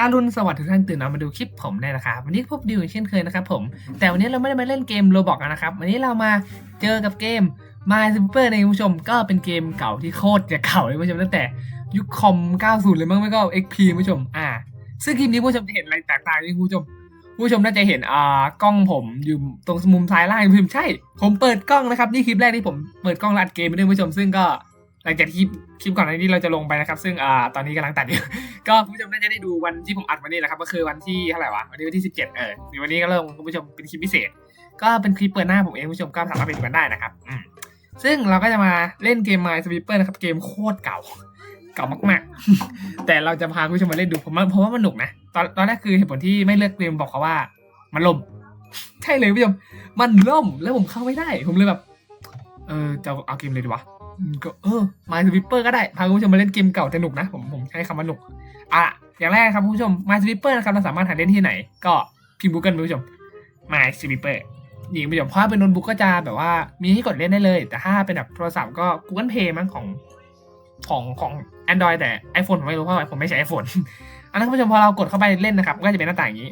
อารุณสวัสดิ์ทุกท่านตื่นนอนมาดูคลิปผมได้นะครับวันนี้พบดิวอย่างเช่นเคยนะครับผม แต่วันนี้เราไม่ได้มาเล่นเกมโรบอกนะครับ วันนี้เรามาเจอกับเกม My Super ในคุณผู้ชม ก็เป็นเกมเก่าที่โคตรจะเก่าเลยคุณผู้ชมตั้งแต่ยุคคอม 90 เลยมั้งไม่ก็ XP คุณผู้ชม อ่า ซึ่งคลิปนี้คุณผู้ชมจะเห็นอะไรแตกต่างนี่คุณผู้ชม ผู้ชมน่าจะเห็นอ่ากล้องผมอยู่ตรงมุมซ้ายล่างคุณผู้ชมใช่ ผมเปิดกล้องนะครับนี่คลิปแรกที่ผมเปิดกล้องแล้วอัดเกมไปด้วยคุณผู้ชม ซึ่งก็ ลังจากคลิปคลิปก่อนหน้านี้เราจะลงไปนะครับ ซึ่งอ่าตอนนี้กำลังตัดอยู่ ก็คุณผู้ชมน่าจะได้ดูวันที่ผมอัดวันนี้แหละครับก็คือวันที่เท่าไหร่วะวันนี้วันที่ 17 เออเดี๋ยววันนี้ก็เริ่มคุณผู้ชมเป็นคลิปพิเศษ ก็เป็นคลิปเปิดหน้าผมเองคุณผู้ชมก็สามารถไปดูกันได้นะครับซึ่งเราก็จะมาเล่นเกม My Sweeper นะครับเกมโคตรเก่าเก่ามากๆ แต่เราจะพาคุณผู้ชมมาเล่นดูผมว่าเพราะว่ามันหนุกนะตอนตอนแรกคือเหตุผลที่ไม่เลือกเกมบอกเขาว่า มันล่มใช่เลยคุณผู้ชมมันล่มแล้วผมเข้าไม่ได้ ผมเลยแบบเออจะเอาเกมเลยดีวะ ก็เออ My Sweeper ก็ได้ พาคุณผู้ชมมาเล่นเกมเก่าแต่หนุกนะ ผมผมใช้คำว่าหนุก อะ อย่างแรกครับคุณผู้ชม My Sweeper นะครับเราสามารถหาเล่นที่ไหน ก็พิมพ์ Google คุณผู้ชม My Sweeper นี่คุณผู้ชมเพราะเป็นโน้ตบุ๊กก็จะแบบว่ามีให้กดเล่นได้เลย แต่ถ้าเป็นแบบโทรศัพท์ก็ Google Play มั้งของของของ Android แต่ iPhone ผมไม่รู้เพราะว่าผมไม่ใช้ iPhone อันนั้นคุณผู้ชมพอเรากดเข้าไปเล่นนะครับ ก็จะเป็นหน้าต่างอย่างนี้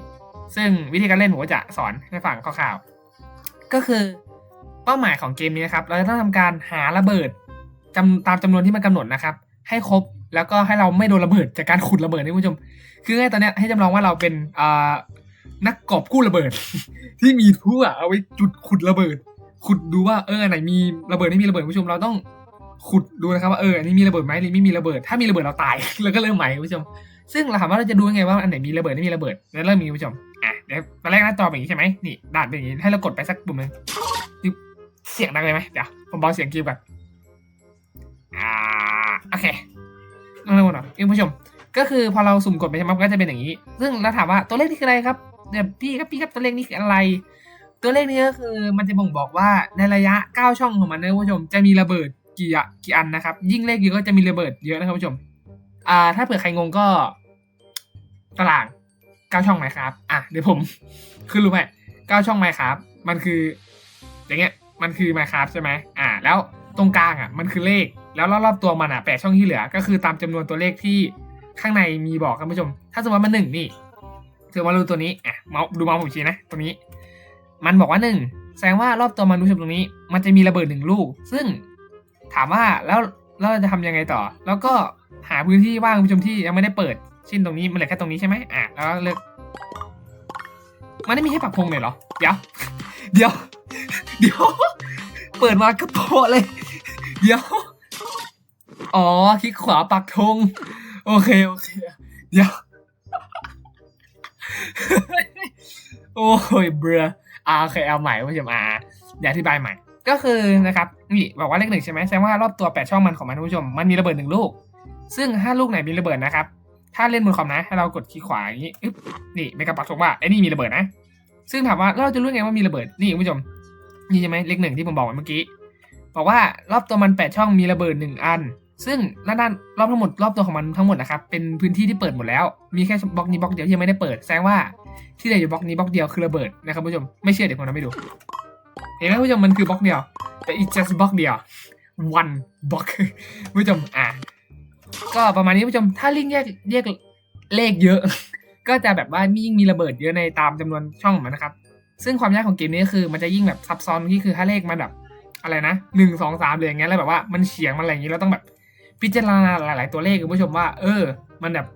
ซึ่งวิธีการเล่นผมก็จะสอนให้ฟังคร่าวๆก็คือเป้าหมายของเกมนี้นะครับ เราจะต้องทำการหาระเบิด จำตามจำนวนที่มันกำหนดนะครับ ให้ครบแล้วก็ให้เราไม่โดนระเบิดจากการขุดระเบิดนี่คุณผู้ชม คือไงตอนเนี้ยให้จำลองว่าเราเป็นอ่านักกอบกู้ระเบิด ที่มีทั่วเอาไว้จุดขุดระเบิด ขุดดูว่าเอออันไหนมีระเบิดไม่มีระเบิดคุณผู้ชมเราต้องขุดดูนะครับว่าเอออันนี้มีระเบิดไหมหรือไม่มีระเบิด ถ้ามีระเบิดเราตาย แล้วก็เริ่มใหม่คุณผู้ชม ซึ่งเราถามว่าเราจะดูยังไงว่าอันไหนมีระเบิดไม่มีระเบิดแล้วเริ่มมีคุณผู้ชมอะเดี๋ยวตอนแรกหน้าจอเป็นอย่างนี้ใช่ไหมนี่ด่านเป็นอย่างนี้ให้เรากดไปสักปุ่มหนึงเสียงดังเลยไหมเดี๋ยวผมเบาเสียงกีบก่อน อ่าโอเคเร็วๆหน่อยคุณผู้ชม ก็คือพอเราสุ่มกดไปใช่ไหมมันก็จะเป็นอย่างนี้ ซึ่งเราถามว่าตัวเลขนี่คืออะไรครับเดี๋ยวพี่ครับพี่ครับตัวเลขนี่คืออะไร ตัวเลขนี้ก็คือมันจะบ่งบอกว่าในระยะ 9 ช่องของมันนะคุณผู้ชมจะมีระเบิดกี่อะกี่อันนะครับ ยิ่งเลขเยอะก็จะมีระเบิดเยอะนะครับคุณผู้ชม อ่า ถ้าเผื่อใครงงก็ตาราง9ช่องไหมครับ อะเดี๋ยวผมคือรู้ไหม9ช่องไหมครับ มันคือ อย่างเงี้ย มันคือไมครับใช่ไหมอ่า แล้วตรงกลางอะ มันคือเลข แล้วรอบๆตัวมันอะแปดช่องที่เหลือ ก็คือตามจำนวนตัวเลขที่ข้างในมีบอกครับผู้ชม ถ้าสมมติว่ามันหนึ่งนี่ถือว่ารู้ตัวนี้อะเมาส์ดูเมาส์ผมชี้นะตัวนี้ มันบอกว่าหนึ่งแสดงว่ารอบตัวมันผู้ชมตรงนี้ มันจะมีระเบิดหนึ่งลูก ซึ่งถามว่าแล้วเราจะทำยังไงต่อ แล้วก็หาพื้นที่ว่างผู้ชมที่ยังไม่ได้เปิดเช่นตรงนี้มันเหลือแค่ตรงนี้ใช่ไหมอะแล้วเลือกมันไม่มีให้ปักธงเลยเหรอ เดี๋ยว เดี๋ยว เดี๋ยว เปิดมากระโปะเลย เดี๋ยว อ๋อ คลิกขวาปักธง โอเค โอเค เดี๋ยว โอ้ยเบรออ่าโอเคเอาใหม่ผู้ชมอ่าเดี๋ยวอธิบายใหม่ ก็คือนะครับนี่บอกว่าเลขหนึ่งใช่ไหมแสดงว่ารอบตัวแปดช่องมันของมันผู้ชม มันมีระเบิดหนึ่งลูก ซึ่งถ้าลูกไหนมีระเบิดนะครับ ถ้าเล่นบนคอมนะให้เรากดคลิกขวาอย่างนี้อึ๊บนี่ไม่กระปักธงว่าไอ้นี่มีระเบิดนะ ซึ่งถามว่าเราจะรู้ไงว่ามีระเบิดนี่ผู้ชมนี่ใช่ไหมเลขหนึ่งที่ผมบอกเมื่อกี้บอกว่ารอบตัวมันแปดช่องมีระเบิดหนึ่งอัน ซึ่งด้านรอบทั้งหมดรอบตัวของมันทั้งหมดนะครับเป็นพื้นที่ที่เปิดหมดแล้ว มีแค่บล็อกนี้บล็อกเดียวที่ยังไม่ได้เปิดแสดงว่าที่เหลืออยู่บล็อกนี้บล็อกเดียวคือระเบิดนะครับผู้ชมไม่เชื่อเดี๋ยวผมทำให้ดูเห็นไหมผู้ชมมันคือบล็อกเดียวแต่ it's just บล็อกเดียว one block ผู้ชมอะก็ประมาณนี้ผู้ชมถ้าลิงแยกแยกเลขเยอะ ก็จะแบบว่ายิ่งมีระเบิดเยอะในตามจำนวนช่องของมันนะครับ ซึ่งความยากของเกมนี้คือมันจะยิ่งแบบซับซ้อนที่คือถ้าเลขมันแบบอะไรนะหนึ่งสองสามเลยอย่างเงี้ยแล้วแบบว่ามันเฉียงมันอะไรอย่างงี้เราต้องแบบ พิจารณาหลาย ๆ ตัวเลขคุณผู้ชมว่า เออ มันแบบ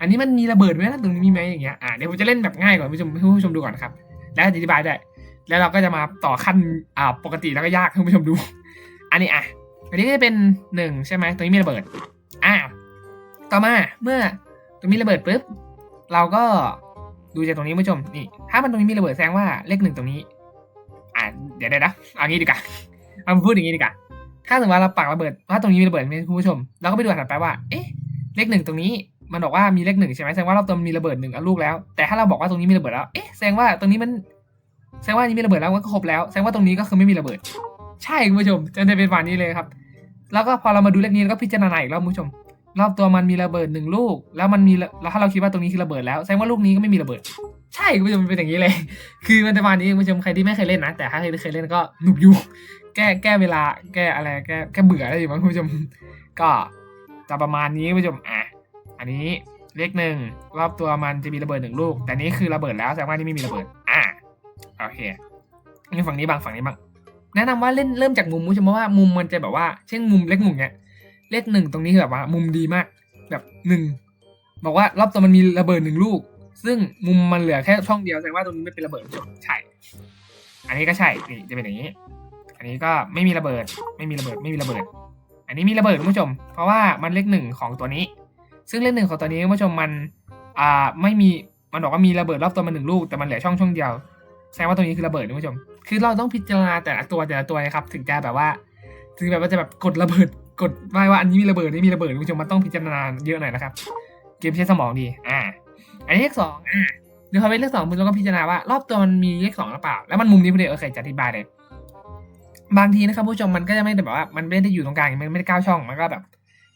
อันนี้มันมีระเบิดไหมนะตรงนี้มีไหมอย่างเงี้ยอ่าเดี๋ยวผมจะเล่นแบบง่ายก่อนผู้ชมผู้ชมดูก่อนนะครับ แล้วอธิบายได้ แล้วเราก็จะมาต่อขั้นอ่าปกติแล้วก็ยากให้ผู้ชมดู อันนี้อะอันนี้จะเป็นหนึ่งใช่ไหมตรงนี้มีระเบิดอ่าต่อมาเมื่อตรงนี้ระเบิดปุ๊บเราก็ดูจากตรงนี้ผู้ชมนี่ ถ้ามันตรงนี้มีระเบิดแสดงว่าเลขหนึ่งตรงนี้ อ่าเดี๋ยวเดี๋ยวนะเอางี้ดีกว่าเอาพูดอย่างนี้ดีกว่า ถ้าสมมติว่าเราปักระเบิดว่าตรงนี้มีระเบิดไหมคุณผู้ชมเราก็ไปดูถัดไปว่า เอ๊ะ เลขหนึ่งตรงนี้มันบอกว่ามีเลขหนึ่งใช่ไหมแสดงว่าเราตัวมีระเบิดหนึ่งลูกแล้ว แต่ถ้าเราบอกว่าตรงนี้มีระเบิดแล้ว เอ๊ะ แสดงว่าตรงนี้มัน แสดงว่าอันนี้มีระเบิดแล้วก็ครบแล้ว แสดงว่าตรงนี้ก็คือไม่มีระเบิด ใช่คุณผู้ชมจะได้เป็นวันนี้เลยครับ แล้วก็พอเรามาดูเลขนี้แล้วก็พิจารณาอีกรอบคุณผู้ชม รอบตัวมันมีระเบิดหนึ่งลูก แล้วมันมี แล้วถ้าเราคิดว่าตรงนี้คือระเบิดแล้ว แสดงว่าลูกนี้ก็ไม่มีระเบิด ใช่คุณผู้ชมเป็นอย่างนี้เลย คือมันจะประมาณนี้คุณผู้ชมใครที่ไม่เคยเล่นนะ แต่ถ้าใครเคยเล่นก็หนุกอยู่ แก้แก้เวลา แก้อะไรแก้แก้เบื่อได้อยู่มั้งคุณผู้ชม ก็จะประมาณนี้คุณผู้ชมอะอันนี้เลขหนึ่งรอบตัวมันจะมีระเบิดหนึ่งลูก แต่นี้คือระเบิดแล้วแสดงว่านี่ไม่มีระเบิด อ่าโอเคนี่ฝั่งนี้บางฝั่งนี้บางแนะนำว่าเล่นเริ่มจากมุมมุ้งเพราะว่ามุมมันจะแบบว่า เช่นมุมเลขหนึ่งเนี้ยเลขหนึ่งตรงนี้คือแบบว่า มุมดีมาก แบบหนึ่งบอกว่ารอบตัวมันมีระเบิดหนึ่งลูก ซึ่งมุมมันเหลือแค่ช่องเดียวแสดงว่าตรงนี้ไม่เป็นระเบิดจบใช่ อันนี้ก็ใช่นี่จะเป็นอย่างนี้ อันนี้ก็ไม่มีระเบิด ไม่มีระเบิด ไม่มีระเบิด อันนี้มีระเบิดคุณผู้ชม เพราะว่ามันเลขหนึ่งของตัวนี้ ซึ่งเลขหนึ่งของตัวนี้คุณผู้ชมมัน อ่า ไม่มี มันบอกว่ามีระเบิดรอบตัวมันหนึ่งลูก แต่มันเหลือช่องช่องเดียว แสดงว่าตรงนี้คือระเบิดคุณผู้ชม คือเราต้องพิจารณาแต่ละตัวแต่ละตัวนะครับ ถึงจะแบบว่า ถึงแบบว่าจะแบบกดระเบิด กดไว้ว่าอันนี้มีระเบิดนี่มีระเบิดคุณผู้ชม มันต้องพิจารณาเยอะหน่อยนะครับ เกมใช้สมองดี อ่า อันนี้เลขสองอ่าเดี๋ยวพอเป็นเลขสองคุณเราก็พิจารณาว่ารอบตัวมันมีเลขสองหรือเปล่า แล้วมันมุมนี้พอดีโอเคจะอธิบายเลย บางทีนะครับผู้ชมมันก็จะไม่ได้แบบว่ามันไม่ได้อยู่ตรงกลางมันไม่ได้เก้าช่องมันก็แบบ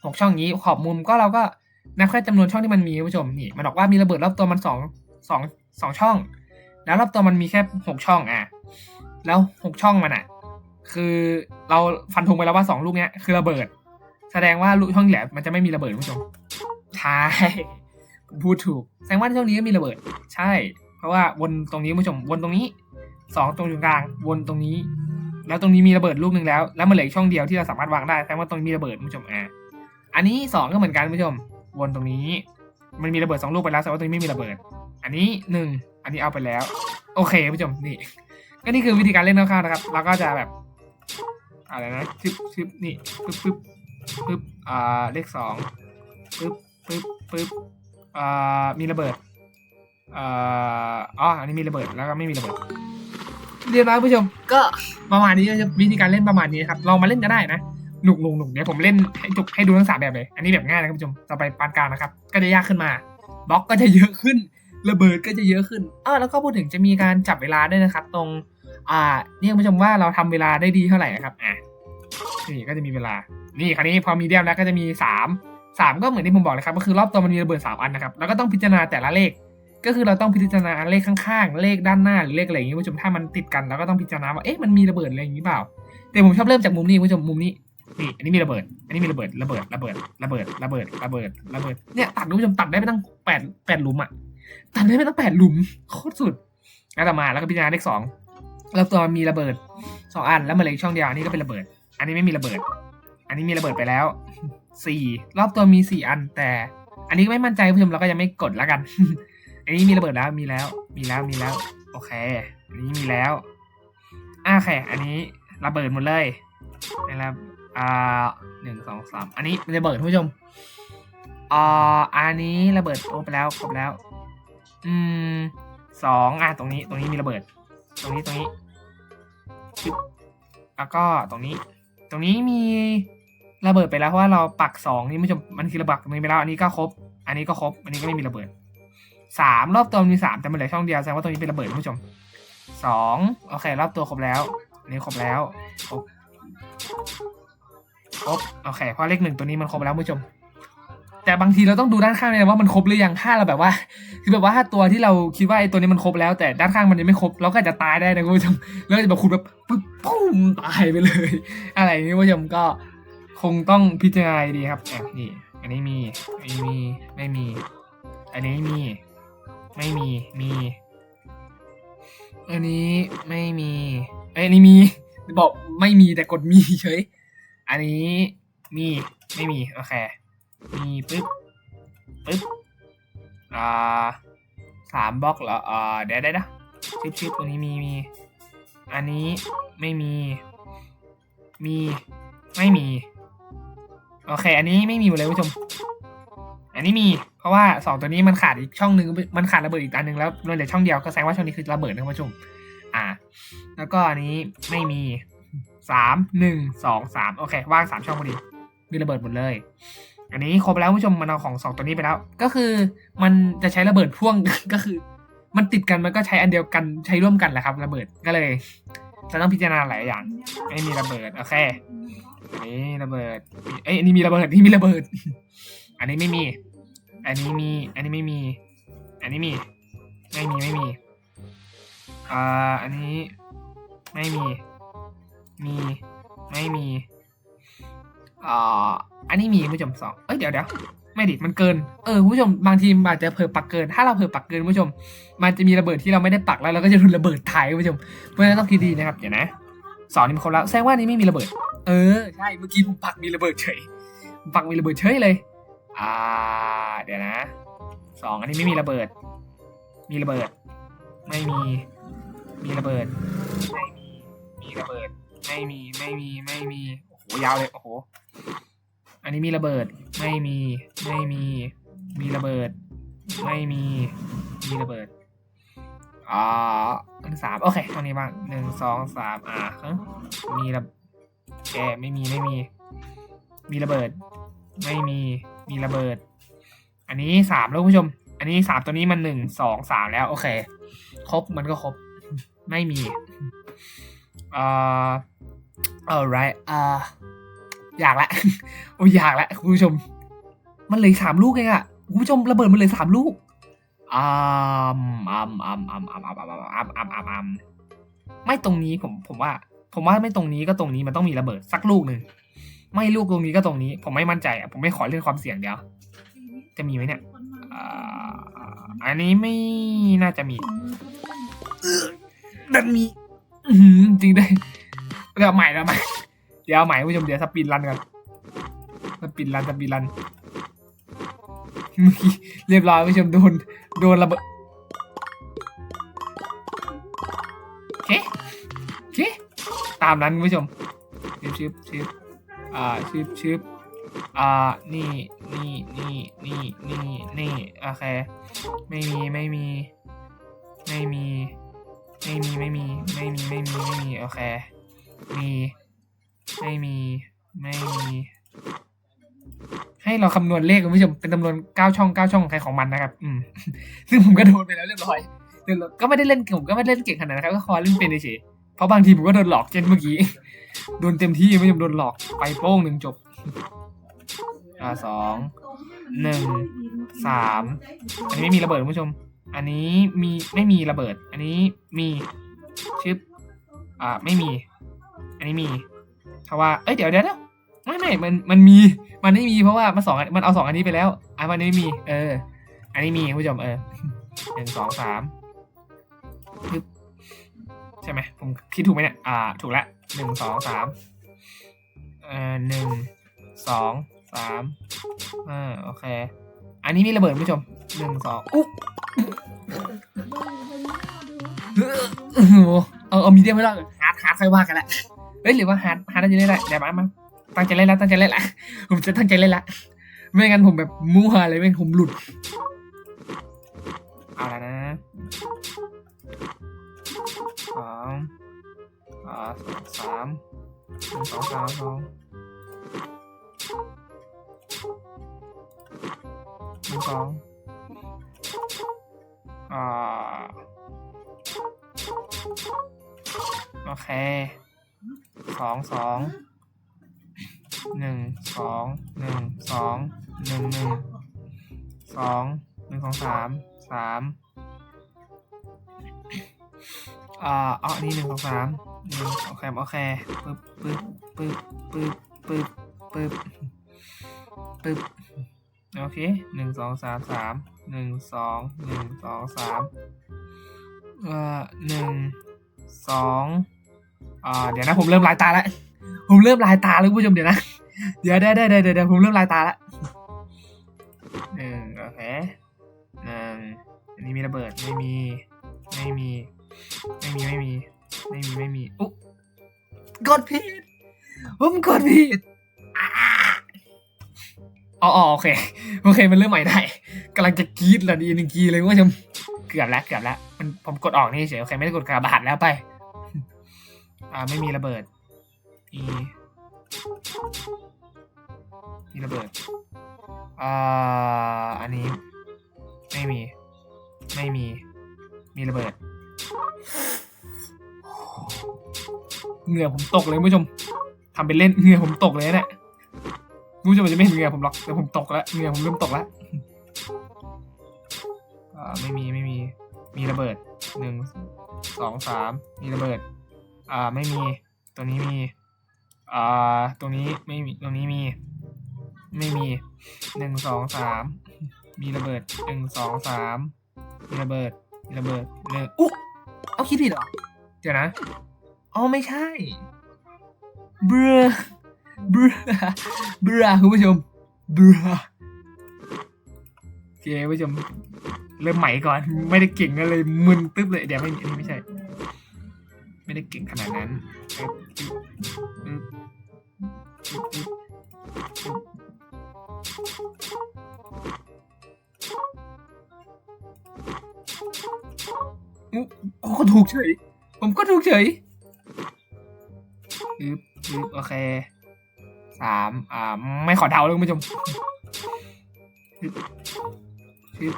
หกช่องนี้ขอบมุมก็เราก็นับแค่จำนวนช่องที่มันมีผู้ชมนี่มันบอกว่ามีระเบิดรอบตัวมันสองสองสองช่อง แล้วรอบตัวมันมีแค่หกช่องอะแล้วหกช่องมันอะ คือเราฟันธงไปแล้วว่าสองลูกเนี้ยคือระเบิด แสดงว่าลูกช่องที่เหลือมันจะไม่มีระเบิดผู้ชมใช่พูดถูกแสดงว่าช่องนี้ก็มีระเบิด ใช่ เพราะว่าวนตรงนี้ผู้ชมวนตรงนี้สองตรงกลางวนตรงนี้ แล้วตรงนี้มีระเบิดลูกหนึ่งแล้ว แล้วมันเหลืออกช่องเดียวที่เราสามารถวางได้แสดงว่าตรงนี้มีระเบิดผู้ชมอ่าอันนี้สองก็เหมือนกันผู้ชม วนตรงนี้ มันมีระเบิดสองลูกไปแล้วแสดงว่าตรงนี้ไม่มีระเบิด อันนี้หนึ่งอันนี้เอาไปแล้ว โอเคผู้ชมนี่ ก็นี่คือวิธีการเล่นคร่าวๆนะครับ เราก็จะแบบอะไรนะชึบชึบนี่ปึ๊บปึ๊บปึ๊บอ่าเลขสองปึ๊บปึ๊บปึ๊บอ่ามีระเบิดอ่าอ๋ออันนี้มีระเบิดแล้วก็ไม่มีระเบิด เรียบร้อยผู้ชม ก็ประมาณนี้นะครับวิธีการเล่นประมาณนี้นะครับลองมาเล่นก็ได้นะหนุกหนุกหนุกเดี๋ยวผมเล่นให้จุกให้ดูทั้งสามแบบเลย อันนี้แบบง่ายนะครับผู้ชมต่อไปปานกลางนะครับ ก็จะยากขึ้นมาบล็อกก็จะเยอะขึ้น ระเบิดก็จะเยอะขึ้นเออแล้วก็พูดถึงจะมีการจับเวลาด้วยนะครับ ตรง อ่าเนี่ยคุณผู้ชมว่าเราทำเวลาได้ดีเท่าไหร่นะครับอะนี่ก็จะมีเวลา นี่คราวนี้พอมีเดียมแล้วก็จะมีสามสามก็เหมือนที่ผมบอกเลยครับก็คือรอบตัวมันมีระเบิดสามอันนะครับแล้วก็ต้องพิจารณาแต่ละเลข ก็คือเราต้องพิจารณาเลขข้างๆ เลขด้านหน้าหรือเลขอะไรอย่างนี้คุณผู้ชมถ้ามันติดกันเราก็ต้องพิจารณาว่าเอ๊ะมันมีระเบิดอะไรอย่างนี้เปล่า แต่ผมชอบเริ่มจากมุมนี้คุณผู้ชมมุมนี้นี่อันนี้มีระเบิด อันนี้มีระเบิดระเบิดระเบิดระเบิดระเบิดระเบิดระเบิดเนี่ยตัดคุณผู้ชมตัดได้ไม่ตั้งแปดแปดหลุมอะตัดได้ไม่ตั้งแปดหลุมโคตรสุดแล้วต่อมาแล้วก็พิจารณาเลขสองแล้วตัวมันมีระเบิดสองอันแล้วมันเหลืออกช่องเดียวอันนี้ก็เป็นระเบิด อันนี้ไม่มีระเบิด อันนี้มีระเบิดไปแล้วสี่รอบตัวมีสี่อันแต่ อันนี้ไม่มั่นใจคุณผู้ชมเราก็ยังไม่กดแล้วกัน อันนี้มีระเบิดแล้วมีแล้ว มีแล้วมีแล้ว โอเค อันนี้มีแล้วอ่าโอเค อันนี้ระเบิดหมดเลยนะครับอ่าหนึ่งสองสามอันนี้ระเบิดคุณผู้ชมอ่าอันนี้ระเบิดโอ้ไปแล้วครบแล้ว อืมสองอะตรงนี้ตรงนี้มีระเบิด ตรงนี้ตรงนี้ชึบแล้วก็ตรงนี้ ตรงนี้มีระเบิดไปแล้วเพราะว่าเราปักสองนี่ผู้ชมมันคือระเบิดตรงนี้ไปแล้ว อันนี้ก็ครบ อันนี้ก็ครบ อันนี้ก็ไม่มีระเบิด สามรอบตัวมีสามแต่มันเหลือช่องเดียวแสดงว่าตรงนี้เป็นระเบิดคุณผู้ชมสองโอเค รอบตัวครบแล้วนนี้ครบแล้วครบครบโอเคเพราะเลขหนึ่งตัวนี้มันครบแล้วคุณผู้ชม แต่บางทีเราต้องดูด้านข้างเลยว่ามันครบหรือยังถ้าเราแบบว่า คือแบบว่าถ้าตัวที่เราคิดว่าไอ้ตัวนี้มันครบแล้ว แต่ด้านข้างมันยังไม่ครบเราก็อาจจะตายได้นะคุณผู้ชมแล้วจะแบบขุดแบบปุ๊บปุ้มตายไปเลย อะไรนี้คุณผู้ชมก็คงต้องพิจารณาดีครับนี่อันนี้มีอันนี้มีไม่มี อันนี้มี ไม่มี มี อันนี้ไม่มีเอ้ยอันนี้มี บอกไม่มีแต่กดมีเฉย อันนี้มีไม่มีโอเค มีปึ๊บปึ๊บ อ่าสามบล็อกเหรอ อ่าเดี๋ยวได้นะชิปชิปตรงนี้มีมี อันนี้ไม่มี มีไม่มี โอเค อันนี้ไม่มีหมดเลยคุณผู้ชมอั นนี้มีเพราะว่าสองตัวนี้มันขาดอีกช่องหนึ่งมันขาดระเบิดอีกอันหนึ่งแล้วมันเหลือช่องเดียวก็แสดงว่าช่องนี้คือระเบิดนะคุณผู้ชมอ่า แล้วก็อันนี้ไม่มีสามหนึ่งสองสามโอเค ว่างสามช่องพอดีมีระเบิดหมดเลย อันนี้ครบแล้วผู้ชมมันเอาของสองตัวนี้ไปแล้ว ก็คือมันจะใช้ระเบิดพ่วงก็คือ มันติดกันมันก็ใช้อันเดียวกันใช้ร่วมกันแหละครับ ระเบิดก็เลยจะต้องพิจารณาหลายอย่างไม่มีระเบิดโอเคอันนี้ระเบิดเอ้ยอันนี้มีระเบิดนี่มีระเบิด อันนี้ไม่มี อันนี้มี อันนี้ไม่มี อันนี้มี ไม่มีไม่มี อ่า อันนี้ไม่มี มี ไม่มี อ่า อันนี้มีผู้ชมสองเอ้ยเดี๋ยวเดี๋ยวไม่ดิ มันเกิน เออผู้ชมบางทีมอาจจะเผลอปักเกิน ถ้าเราเผลอปักเกินผู้ชม มันจะมีระเบิดที่เราไม่ได้ปักแล้วเราก็จะโดนระเบิดถ่ายผู้ชม เพราะฉะนั้นต้องคิดดีนะครับเดี๋ยวนะสองนี่มันครบแล้วแสดงว่านี้ไม่มีระเบิด เออ ใช่ เมื่อกี้ผมปักมีระเบิดเฉย ปักมีระเบิดเฉยเลย อ่า เดี๋ยวนะสองอันนี้ไม่มีระเบิด มีระเบิด ไม่มี มีระเบิด ไม่มี มีระเบิด ไม่มี ไม่มี ไม่มี โอ้โห ยาวเลย โอ้โห อันนี้มีระเบิด ไม่มี ไม่มี มีระเบิด ไม่มี มีระเบิด อ่าอันสามโอเคเท่านี้บ้างหนึ่งสองสามอ่ามีระแกไม่มี ไม่มี มีระเบิด ไม่มี มีระเบิด อันนี้สามแล้วคุณผู้ชม อันนี้สามตัวนี้มันหนึ่งสองสามแล้ว โอเค ครบมันก็ครบ ไม่มีอ่า alright อ่าอยากละโอ้ยอยากละคุณผู้ชม มันเลืออกสามลูกเองอะคุณผู้ชมระเบิดมันเลือสามลูกอ่ามอ่ามอ่ามอ่ามอ่ามอ่ามอ่ามอ่ามอ่ามอ่ามอ่ามไม่ตรงนี้ผมผมว่า ผมว่าไม่ตรงนี้ก็ตรงนี้มันต้องมีระเบิดสักลูกหนึ่ง ไม่ลูกตรงนี้ก็ตรงนี้ ผมไม่มั่นใจอะผมไม่ขอเรื่องความเสี่ยงเดียว จะมีไหมเนี่ยอ่าอันนี้ไม่น่าจะมีดันมีอื้อหือจริงได้วยเดี๋ยวเอาใหม่แล้วใหม่เดี๋ยวเอาใหม่คุณผู้ชมเดี๋ยวสปินรันกันสปินรันสปินรันเมื่อกี้เรียบร้อยคุณผู้ชมโดนโดนระเบิดโอเคโอเคตามนั้นคุณผู้ชมชิบชิบชิบ อ่าชิบชิบอ่า นี่ นี่ นี่ นี่ นี่ นี่ โอเค ไม่มี ไม่มี ไม่มี ไม่มี ไม่มี ไม่มี ไม่มี ไม่มี โอเค มี ไม่มี ไม่มี ให้เราคำนวณเลขคุณผู้ชม เป็นจำนวนเก้าช่องเก้าช่องของใครของมันนะครับ อืม ซึ่งผมก็โดนไปแล้วเรียบร้อยเดี๋ยวก็ไม่ได้เล่นผมก็ไม่ได้เล่นเก่งขนาดนั้นนะครับ ก็คอเล่นเป็นเฉย เพราะบางทีผมก็โดนหลอกเช่นเมื่อกี้ โดนเต็มที่คุณผู้ชมโดนหลอกไปโป้งหนึ่งจบ อ่าสองหนึ่งสามอันนี้ไม่มีระเบิดคุณผู้ชม อันนี้มีไม่มีระเบิด อันนี้มีชึบอ่าไม่มี อันนี้มีเพราะว่าเอ้ยเดี๋ยวเดี๋ยวเดี๋ยวไม่ไม่มันมันมีมันไม่มีเพราะว่ามันสองมันเอาสองอันนี้ไปแล้วอะมันไม่มี เออ อันนี้มีคุณผู้ชมเออหนึ่งสองสามปึ๊บ ใช่ไหมผมคิดถูกไหมเนี่ย อ่า ถูกแล้วหนึ่งสองสามเอ่อหนึ่งสองสามอ่าโอเค อันนี้มีระเบิดผู้ชมหนึ่งสองอุ๊บโอ้โหเอาเอามีเดียมไม่รอดฮาร์ดฮาร์ดค่อยว่ากันละเฮ้ยหรือว่าฮาร์ดฮาร์ดน่าจะเล่นได้เดี๋ยวมามาตั้งใจเล่นละตั้งใจเล่นละผมจะตั้งใจเล่นละไม่งั้นผมแบบมั่วเลยไม่งผมหลุดเอาละนะาสามหนึ่งสองสามสองหนึ่งสองอ่าโอเคสองสองหนึ่งสองหนึ่งสองหนึ่งหนึ่งสองหนึ่งสองสามสามอ่าอ๋ออันนี้หนึ่งสองสาม โอเคโอเคปึ๊บปึ๊บปึ๊บปึ๊บปึ๊บปึ๊บปึ๊บโอเคหนึ่งสองสามสามหนึ่งสองหนึ่งสองสามเอ่อหนึ่งสองอ่าเดี๋ยวนะผมเริ่มลายตาแล้วผมเริ่มลายตาแล้วคุณผู้ชมเดี๋ยวนะ เดี๋ยวได้ได้ได้เดี๋ยวผมเริ่มลายตาแล้วหนึ่งโอเคหนึ่งอันนี้มีระเบิดไม่มีไม่มี ไม่มีไม่มี ไม่มีไม่มีอุ๊ยกดผิดผมกดผิดอ่าอ๋ออ๋อโอเคโอเคมันเริ่มใหม่ได้กำลังจะกรีดละดีหนึ่งกรีดเลยคุณผู้ชมเกือบแล้วเกือบแล้วมันผมกดออกนี่เฉยโอเคไม่ได้กดกระบาดแล้วไป อ่าไม่มีระเบิดอีมีระเบิดอ่าอันนี้ ไม่มี ไม่มี มีระเบิด เหงื่อผมตกเลยผู้ชมทำเป็นเล่นเหงื่อผมตกเลยนะเนี่ยผู้ชมอาจจะไม่เห็นเหงื่อผมหรอกแต่ผมตกแล้วเหงื่อผมเริ่มตกแล้วไม่มีไม่มีมีระเบิดหนึ่งสองสามมีระเบิด อ่าไม่มี ตัวนี้มีอ่าตรงนี้ไม่มีตรงนี้มี ไม่มีหนึ่งสองสามมีระเบิดหนึ่งสองสามมีระเบิดมีระเบิดหนึ่งอุ๊เอาคิดผิดเหรอ เดี๋ยวนะ อ๋อไม่ใช่เบรเบรเบรคุณผู้ชมเบรโอเคคุณผู้ชมเริ่มใหม่ก่อน ไม่ได้เก่งกันเลยมึนตึ๊บเลยเดี๋ยวไม่มีอันนี้ไม่ใช่ ไม่ได้เก่งขนาดนั้นอุ๊โอ้ก็ถูกเฉย ผมก็ถูกเฉย ปึ๊บปึ๊บโอเคสามอ่า ไม่ขอเดาเลยคุณผู้ชมปึ๊บปึ๊บ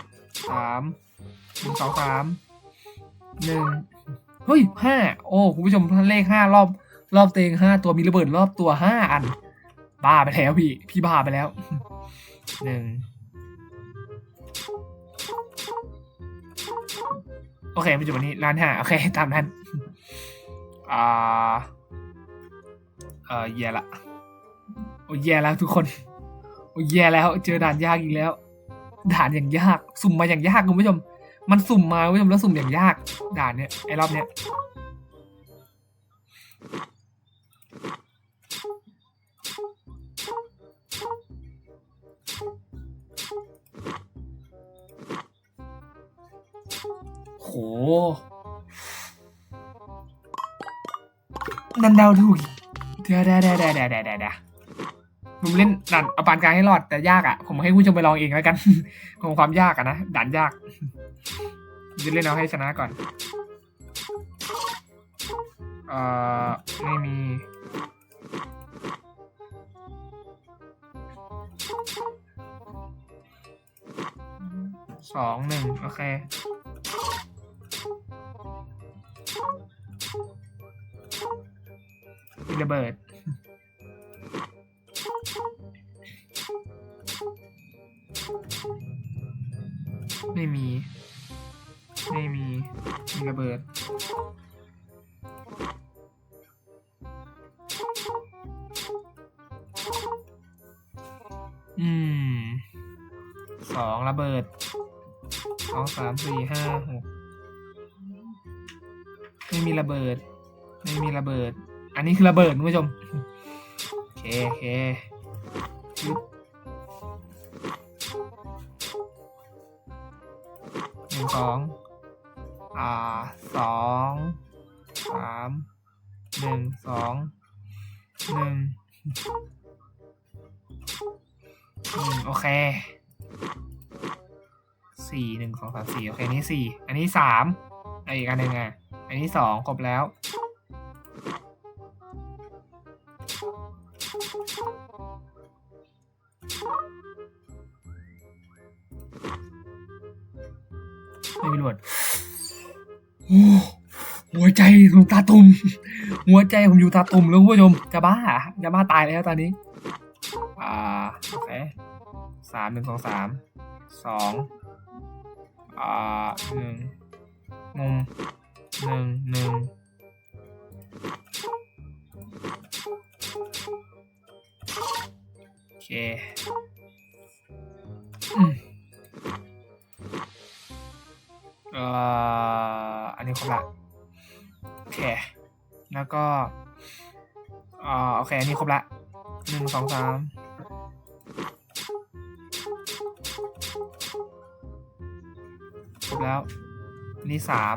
สามหนึ่งสองสามหนึ่งเฮ้ยห้าโอ้คุณผู้ชมเลขห้ารอบ รอบเตงห้าตัวมีระเบิดรอบตัวห้าอัน บ้าไปแล้วพี่ พี่บ้าไปแล้วหนึ่งโอเคปัจจุบันนี้ร้านห้าโอเค ตามนั้น อ่า เออแย่ละ โอ้แย่แล้วทุกคน โอ้แย่แล้ว เจอด่านยากอีกแล้ว ด่านอย่างยาก สุ่มมาอย่างยากคุณผู้ชม มันสุ่มมาคุณผู้ชมแล้วสุ่มอย่างยาก ด่านเนี้ยไอ้รอบเนี้ยโหนันดาวถูกอีก เดี๋ยวเดี๋ยวเดี๋ยวเดี๋ยวเดี๋ยวเดี๋ยวเดี๋ยวผมเล่นด่านเอาปานกลางให้รอดแต่ยากอะ ผมให้ผู้ชมไปลองเองแล้วกันของความยากอะนะด่านยากจะเล่นเอาให้ชนะก่อนเอ่อไม่มีสองหนึ่งโอเค มีระเบิด ไม่มี ไม่มี มีระเบิด อืม สองระเบิดสองสามสี่ห้าหกไม่มีระเบิด ไม่มีระเบิด อันนี้คือระเบิดคุณผู้ชมโอเคโอเคหนึ่งสองอ่าสองสามหนึ่งสองหนึ่งหนึ่งโอเคสี่หนึ่งสองสามสี่โอเค นี้สี่อันนี้สามไอนอีกอันหนึ่งอะอันนี้สองครบแล้ว ไม่มีระเบิดโอ้หัวใจของตาตุ่มหัวใจผมอยู่ตาตุ่มแล้วคุณผู้ชมจะบ้าจะบ้าตายแล้วตอนนี้ อ่าโอเคสามหนึ่งสองสามสองอ่าหนึ่งมุมหนึ่งหนึ่งโอเค เอ่ออันนี้ครบละโอเค แล้วก็อ่าโอเค อันนี้ครบละหนึ่งสองสามครบแล้วน,นี่สาม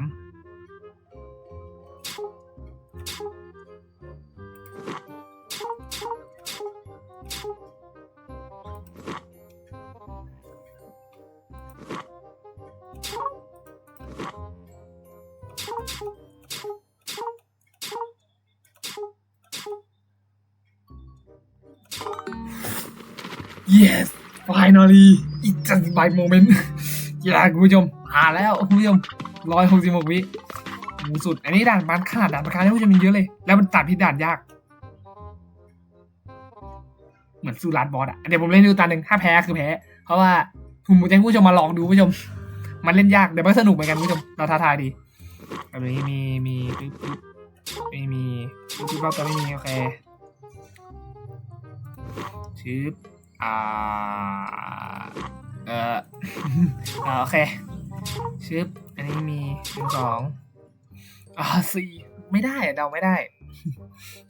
yes finally it's just my moment อย่าคุณผู้ชมผ่านแล้วคุณผู้ชมร้อยหกสิบหกวิหูสุด อันนี้ด่านมันขนาดด่านประการที่คุณผู้ชมมีเยอะเลย แล้วมันตัดที่ด่านยาก เหมือนสู้ร้านบอสอะ เดี๋ยวผมเล่นดูตาหนึ่งถ้าแพ้คือแพ้ เพราะว่าผมจะให้ผู้ชมมาลองดูผู้ชม มันเล่นยากแต่มันสนุกเหมือนกันผู้ชม เราท้าทายดีแบบนี้มีมีปึ๊บปึ๊บไม่มีปึ๊บปึ๊บรอบตัวไม่มีโอเคชืบ อ่าเอออ่าโอเคชึบอันนี้มีหนึ่งสองอ่าสี่ไม่ได้อะเดาไม่ได้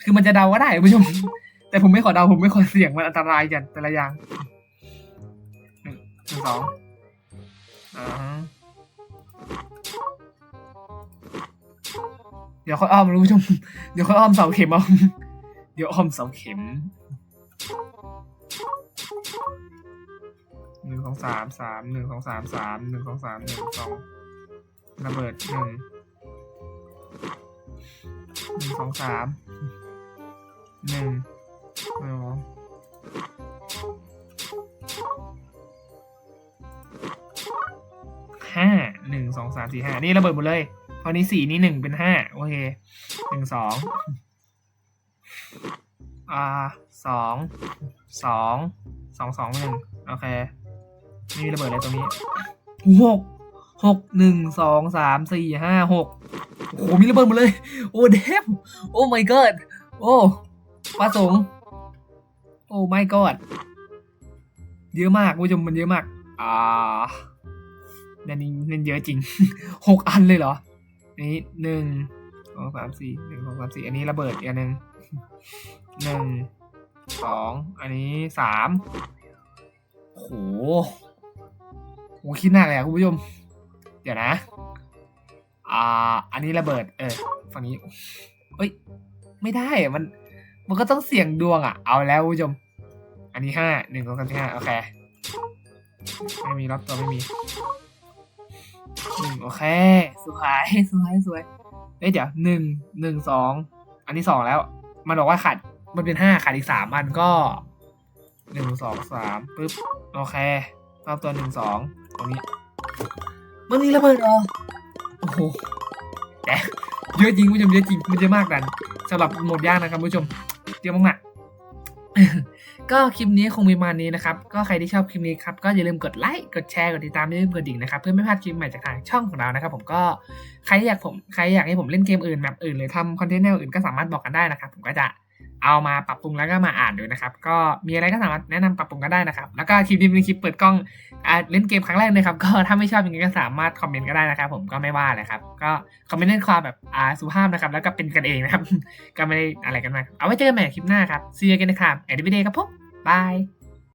คือมันจะเดาก็ได้คุณผู้ชม แต่ผมไม่ขอเดาผมไม่ขอเสี่ยงมันอันตรายอย่างแต่ละอย่างหนึ่งสองอ่าเดี๋ยวค่อยอ้อมนะคุณผู้ชม เดี๋ยวค่อยอ้อมเสาเข็มเอา เดี๋ยวอ้อมเสาเข็ม หนึ่งสองสามสามหนึ่งสองสามสามหนึ่งสองสามหนึ่งสองระเบิดหนึ่งหนึ่งสองสามหนึ่งสองห้าหนึ่งสองสามสี่ห้านี่ระเบิดหมดเลยคราวนี้สี่นี่หนึ่งเป็นห้าโอเคหนึ่งสองอ่าสองสองสองสองหนึ่งโอเค ไม่มีระเบิดอะไรตรงนี้หกหกหนึ่งสองสามสี่ห้าหกโอ้โหมีระเบิดหมดเลย โอ้เดฟโอ้ my god โอ้ปลาสงโอ้ my god เยอะมากคุณผู้ชมมันเยอะมาก อ่าน้นน้นเยอะจริงหกอันเลยเหรอ นี่หนึ่งสองสามสี่หนึ่งสองสามสี่อันนี้ระเบิดอีกอันหนึ่งหนึ่งสองอันนี้สามโห โหคิดหนักเลยอะคุณผู้ชม เดี๋ยวนะ อ่า อันนี้ระเบิด เออ ฝั่งนี้ เอ้ย ไม่ได้อะมัน มันก็ต้องเสี่ยงดวงอะเอาแล้วคุณผู้ชม อันนี้ห้าหนึ่งสองสามสี่ห้าโอเค ไม่มีรอบตัวไม่มีหนึ่งโอเค สวย สวย สวยเอ้ยเดี๋ยวหนึ่งหนึ่งสองอันนี้สองแล้ว มันบอกว่าขาด มันเป็นห้าขาดอีกสามอันก็หนึ่งสองสามปึ๊บ โอเครอบตัวหนึ่งสอง ตรงนี้มันมีระเบิดเหรอโอ้โหแต่เยอะจริงคุณผู้ชมเยอะจริงมันเยอะมากดันสำหรับโหมดยากนะครับคุณผู้ชมเยอะมากๆก็คลิปนี้คงมีมานี้นะครับ ก็ใครที่ชอบคลิปนี้ครับก็อย่าลืมกดไลค์กดแชร์กดติดตามอย่าลืมกดดิ่งนะครับเพื่อไม่พลาดคลิปใหม่จากทางช่องของเรานะครับ ผมก็ใครอยากผมใครอยากให้ผมเล่นเกมอื่นแบบอื่นหรือทำคอนเทนต์แนวอื่นก็สามารถบอกกันได้นะครับ ผมก็จะ เอามาปรับปรุงแล้วก็มาอ่านดูนะครับ ก็มีอะไรก็สามารถแนะนำปรับปรุงก็ได้นะครับ แล้วก็คลิปนี้เป็นคลิปเปิดกล้องอเล่นเกมครั้งแรกนะครับ ก็ถ้าไม่ชอบยังไงก็สามารถคอมเมนต์ก็ได้นะครับ ผมก็ไม่ว่าเลยครับ ก็คอมเมนต์ในความแบบอ่าสุภาพนะครับ แล้วก็เป็นกันเองนะครับ ก็ไม่ได้อะไรกันมาก เอาไว้เจอกันใหม่คลิปหน้าครับ see you again นะครับแอดวิดีโอครับผมบาย